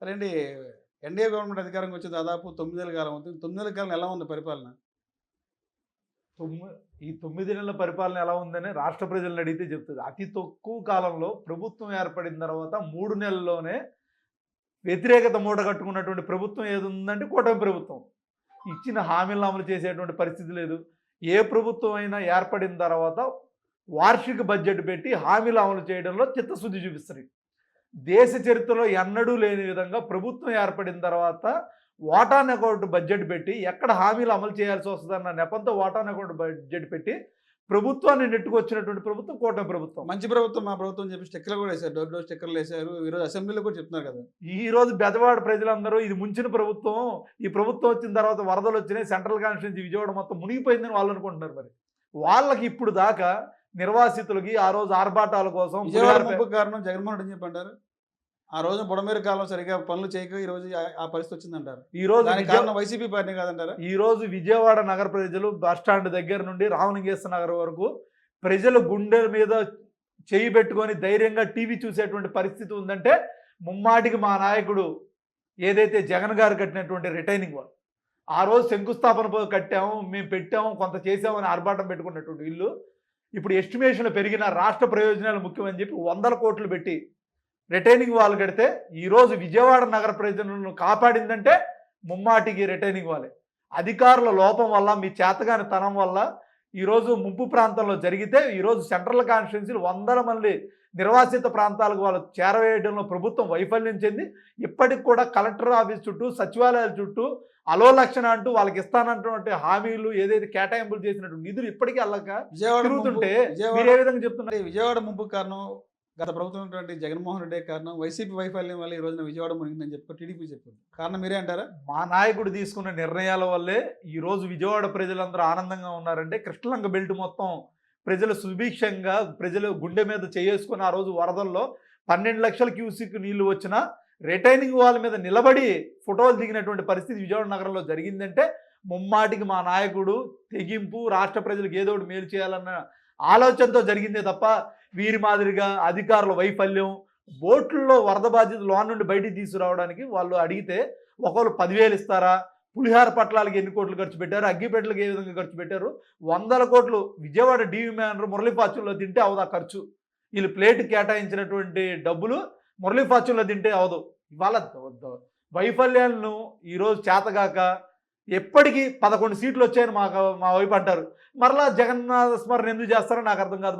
సరే అండి NDA government అధికారంకి వచ్చి దాదాపు తొమ్మిదేళ్ళ కాలం అవుతుంది. తొమ్మిదేళ్ళ కాలం ఎలా ఉంది పరిపాలన? తొమ్మిది ఈ తొమ్మిది నెలల పరిపాలన ఎలా ఉందని రాష్ట్ర ప్రజలను అడిగితే చెప్తుంది. అతి తక్కువ కాలంలో ప్రభుత్వం ఏర్పడిన తర్వాత మూడు నెలల్లోనే వ్యతిరేకత మూట కట్టుకున్నటువంటి ప్రభుత్వం ఏది ఉందంటే కూటమి ప్రభుత్వం. ఇచ్చిన హామీలను అమలు చేసేటువంటి పరిస్థితి లేదు. ఏ ప్రభుత్వం అయినా ఏర్పడిన తర్వాత వార్షిక బడ్జెట్ పెట్టి హామీలు అమలు చేయడంలో చిత్తశుద్ధి చూపిస్తారు దేశ చరిత్రలో ఎన్నడూ లేని విధంగా ప్రభుత్వం ఏర్పడిన తర్వాత వాటాన్ అకౌంట్ బడ్జెట్ పెట్టి ఎక్కడ హామీలు అమలు చేయాల్సి వస్తుందన్న నెపంతో వాటాన్ అకౌంట్ బడ్జెట్ పెట్టి ప్రభుత్వాన్ని నెట్టుకొచ్చినటువంటి ప్రభుత్వం కూటమి ప్రభుత్వం. మంచి ప్రభుత్వం మా ప్రభుత్వం అని చెప్పి స్టిక్కర్లు కూడా వేశారు. డోర్ డోర్ స్టిక్కర్లు వేశారు. ఈరోజు అసెంబ్లీలో కూడా చెప్తున్నారు కదా. ఈ రోజు బెజవాడ ప్రజలందరూ ఇది ముంచిన ప్రభుత్వం ఈ ప్రభుత్వం వచ్చిన తర్వాత వరదలు వచ్చినాయి సెంట్రల్ కాన్స్టిట్యూన్సీ విజయవాడ మొత్తం మునిగిపోయిందని వాళ్ళు అనుకుంటున్నారు మరి. వాళ్ళకి ఇప్పుడు దాకా నిర్వాసితులకి ఆ రోజు ఆర్భాటాల కోసం కారణం జగన్మోహన్ రెడ్డి అని చెప్పి అంటారు. ఆ రోజు బుడమేరు కాలం సరిగా పనులు చేయక ఈ రోజు ఆ- పరిస్థితి వచ్చిందంటారు. ఈ రోజు కారణం వైసీపీ పార్టీ కాదంటారా? ఈ రోజు విజయవాడ నగర ప్రజలు బస్ స్టాండ్ దగ్గర నుండి రామలింగేశ్వర నగర్ వరకు ప్రజలు గుండె మీద చేయి పెట్టుకొని ధైర్యంగా టీవీ చూసేటువంటి పరిస్థితి ఉందంటే ముమ్మాటికి మా నాయకుడు ఏదైతే జగన్ గారు కట్టినటువంటి రిటైనింగ్ వాల్ ఆ రోజు శంకుస్థాపన కట్టాము మేము పెట్టాము కొంత చేసామని ఆర్భాటం పెట్టుకున్నటువంటి ఇల్లు ఇప్పుడు ఎస్టిమేషన్లు పెరిగిన రాష్ట్ర ప్రయోజనాలు ముఖ్యమని చెప్పి వందల కోట్లు పెట్టి రిటైనింగ్ వాళ్ళు కడితే ఈరోజు విజయవాడ నగర ప్రజలను కాపాడిందంటే ముమ్మాటికి రిటైనింగ్ వాళ్ళే. అధికారుల లోపం వల్ల మీ చేతగాని తనం వల్ల ఈరోజు ముంపు ప్రాంతంలో జరిగితే ఈరోజు సెంట్రల్ కాన్స్టిట్యున్సీలు వందల మంది నిర్వాసిత ప్రాంతాలకు వాళ్ళు చేరవేయడంలో ప్రభుత్వం వైఫల్యం చెంది ఇప్పటికి కూడా కలెక్టర్ ఆఫీస్ చుట్టూ సచివాలయాల చుట్టూ అలోలక్షణ అంటూ వాళ్ళకి ఇస్తానంటున్నటువంటి హామీలు ఏదైతే కేటాయింపులు చేసినటువంటి నిధులు ఇప్పటికీ అల్లక విజయవాడ ముంపు- తిరుగుతుంటే విజయవాడ మీరు ఏ విధంగా చెప్తున్నారు? విజయవాడ ముంపు కారణం గత ప్రభుత్వం ఉన్నటువంటి జగన్మోహన్ రెడ్డి కారణం వైసీపీ వైఫల్యం వల్ల ఈ రోజున విజయవాడ మునిగిందని చెప్పి టీడీపీ చెప్పింది. కారణం మీరే అంటారా? మా నాయకుడు తీసుకున్న నిర్ణయాల వల్లే ఈ రోజు విజయవాడ ప్రజలందరూ ఆనందంగా ఉన్నారంటే కృష్ణలంక బెల్ట్ మొత్తం ప్రజలు సుభిక్షంగా ప్రజలు గుండె మీద చేసుకుని ఆ రోజు వరదల్లో పన్నెండు లక్షల క్యూసిక్ నీళ్ళు వచ్చినా రిటైనింగ్ వాళ్ళ మీద నిలబడి ఫోటోలు దిగినటువంటి పరిస్థితి విజయవాడ నగరంలో జరిగిందంటే ముమ్మాటికి మా నాయకుడు తెగింపు రాష్ట్ర ప్రజలకు ఏదో ఒకటి మేలు చేయాలన్న ఆలోచనతో జరిగిందే తప్ప వీరి మాదిరిగా అధికారుల వైఫల్యం బోట్లలో వరద బాధ్యత లోన్ నుండి బయటికి తీసుకురావడానికి వాళ్ళు అడిగితే ఒకళ్ళు పదివేలు ఇస్తారా? పులిహార పట్లాలకి ఎన్ని కోట్లు ఖర్చు పెట్టారు? అగ్గిపెట్టలకు ఏ విధంగా ఖర్చు పెట్టారు? వందల కోట్లు విజయవాడ డీవీ మేనర్ మురళీ ఫార్చ్యూన్లో తింటే అవదా ఖర్చు? వీళ్ళు ప్లేట్ కేటాయించినటువంటి డబ్బులు మురళీ ఫార్చ్యూన్లో తింటే అవదు. ఇవాళ వైఫల్యాలను ఈరోజు చేతగాక ఎప్పటికీ పదకొండు సీట్లు వచ్చాయని మాకు మా వైపు అంటారు. మరలా జగన్నాథ స్మరణ ఎందుకు చేస్తారో నాకు అర్థం కాదు.